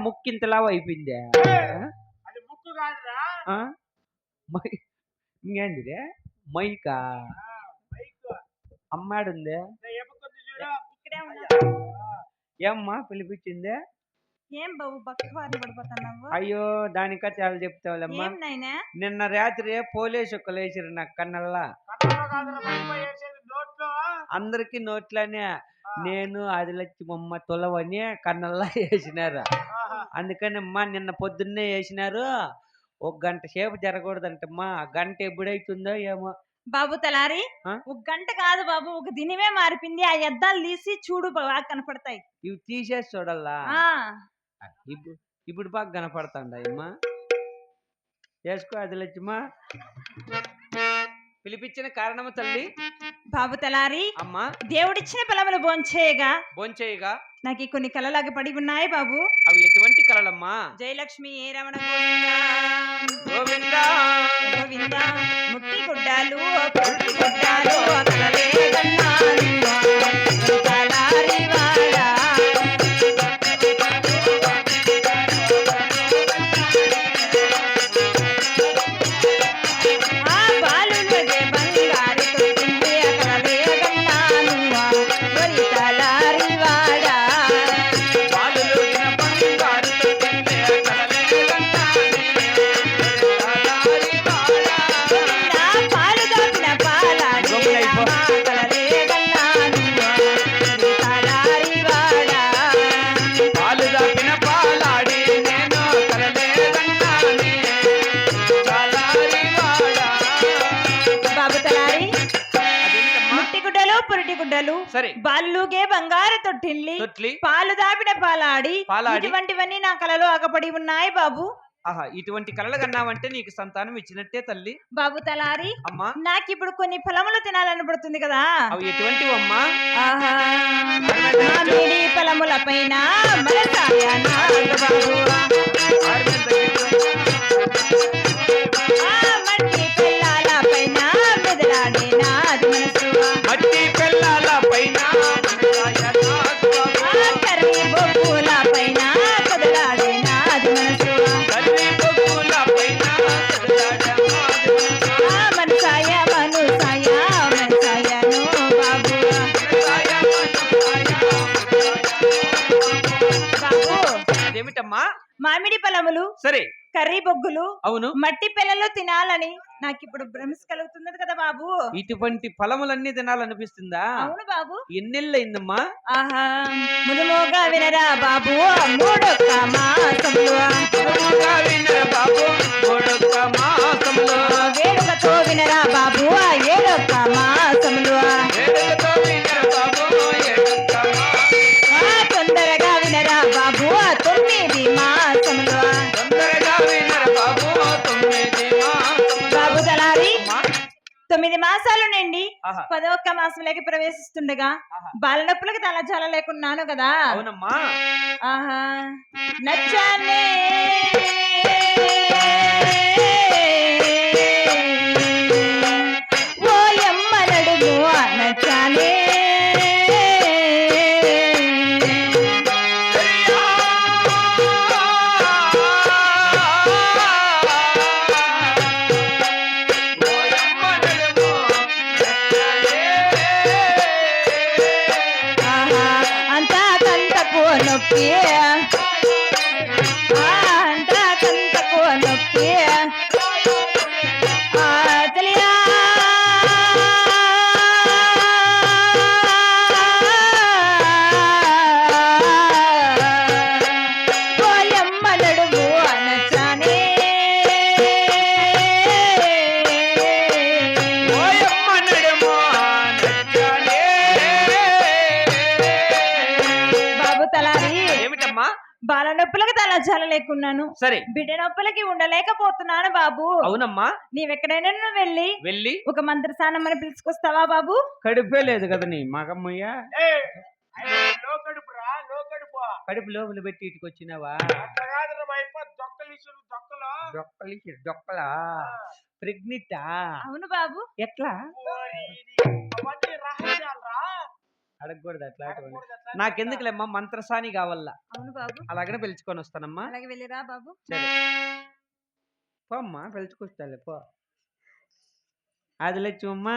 ఇవాళ ముక్కింతలావు అయిపోయిందే అది ముక్కు కాదురా. ఇంకేంటిదే? మైకా? అమ్మాడుందే? ఏమ్మా పిలిపించిందే? ఏం బాబు బక్కవారి పడిపోతున్నావు? అయ్యో దానికా చాలా చెప్తావులేమ్మా. ఏం నాయనా? నిన్న రాత్రి పోలీసు ఒక్కలు వేసిరు నాకు కన్నల్లా అందరికి నోట్లోనే నేను ఆదిలచ్చి మమ్మ తొలవని కన్నల్లా వేసినారు. అందుకని అమ్మా నిన్న పొద్దున్నే వేసినారు. ఒక గంట సేపు జరగకూడదంటమ్మా. గంట ఎప్పుడైతుందో ఏమో. బాబు తలారి? ఒక గంట కాదు బాబు ఒక దినమే మారిపోయింది ఆ ఎద్దాలు తీసి చూడు బాగా కనపడతాయి. ఇవి తీసేసి చూడల్లా? ఇప్పుడు ఇప్పుడు బాగా కనపడుతుందా అమ్మా చేసుకో ఆదిలచ్చమ్మా పిలిపించిన కారణము తల్లి? బాబు తలారి అమ్మా. దేవుడిచ్చిన పొలములు భోంచేయగా భోంచేయగా నాకు ఈ కొన్ని కలలాగా పడి ఉన్నాయి బాబు. అవి ఎటువంటి కలలమ్మా? జయలక్ష్మి ఏ రమణ గోవిందా? గోవిందా? గోవిందా? ముట్టి గుడ్డాలు గుడ్డాలు గుడ్డలు పురిటి గుడ్డలు సరే. బాలుగే బంగారు తొట్టిల్లి తొట్లి. పాలు దాపిన పాలాడి పాలాడి. ఇటువంటివన్నీ నా కలలో అగపడి ఉన్నాయి బాబు. ఆహా ఇటువంటి కలలు కన్నావంటే నీకు సంతానం ఇచ్చినట్టే తల్లి. బాబు తలారి అమ్మా. నాకిప్పుడు కొన్ని ఫలములు తినాలని పడుతుంది కదా. అవి ఎటువంటివమ్మా ఆహా మామిడి ఫలముల పైన మామిడి ఫలములు సరే. కర్రీ బొగ్గులు అవును. మట్టి పిల్లలు తినాలని నాకు ఇప్పుడు భ్రమస్ కలుగుతున్నది కదా బాబు. ఇటువంటి ఫలములన్నీ తినాలనిపిస్తుందా? అవును బాబు. ఎన్నెళ్ళయిందమ్మా? ఆహా. ముదుమోగా వినరా బాబు మూడొక్క మాసములు. వినర బాబు మూడొక్క మాసములో. తొమ్మిది మాసాలు నుండి పదొక్క మాసంలోకి ప్రవేశిస్తుండగా. బాలనొప్పులకు తలచాల లేకున్నాను కదా. అవునమ్మా. ఆహా. నచ్చానే. బాల నొప్పులకు తల లేకున్నాను. సరే. బిడ్డ నొప్పులకి ఉండలేకపోతున్నాను బాబు. అవునమ్మా. నీవెక్కడైనా నువ్వు వెళ్ళి వెళ్ళి. ఒక మంత్రసానం అని పిలుచుకొస్తావా బాబు? కడుపే లేదు కదా నీ మగమ్మయ్య. ఏయ్, ఆయన లో కడుపురా లో కడుపు. కడుపు లోపల పెట్టి ఇటుకు వచ్చినావా డొక్కలి డొక్కలా ప్రెగ్నెంటా? అవును బాబు. ఎట్లా? అడగకూడదు అట్లా అడగకూడదు అట్లా. నాకెందుకులేమ్మా మంత్రసాని కావాలా అవును బాబు. అలాగనే పిలుచుకొని వస్తానమ్మా. అలాగే వెళ్ళిరా బాబు. సరే. పో అమ్మా పిలుచుకొస్తాలే పో. అది లక్ష్మమ్మా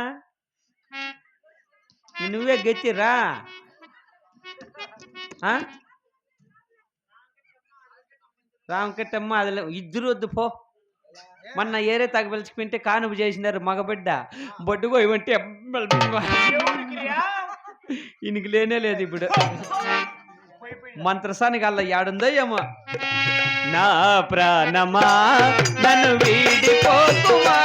నువ్వే ఆ? రామకట్టమ్మ అది ఇద్దరు వద్దు పో. మొన్న ఏరే తగ్గ పిలిచిపోయింటే కానుపు చేసినారు మగబిడ్డ. బొడ్డు పోయమంటే ఈయనకి లేనే లేదు ఇప్పుడు. మంత్రసానికి అల్ల యాడుందో ఏమో. నా ప్రాణమా నన్ను వీడిపోకుమా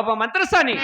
పాప మంత్రసాని.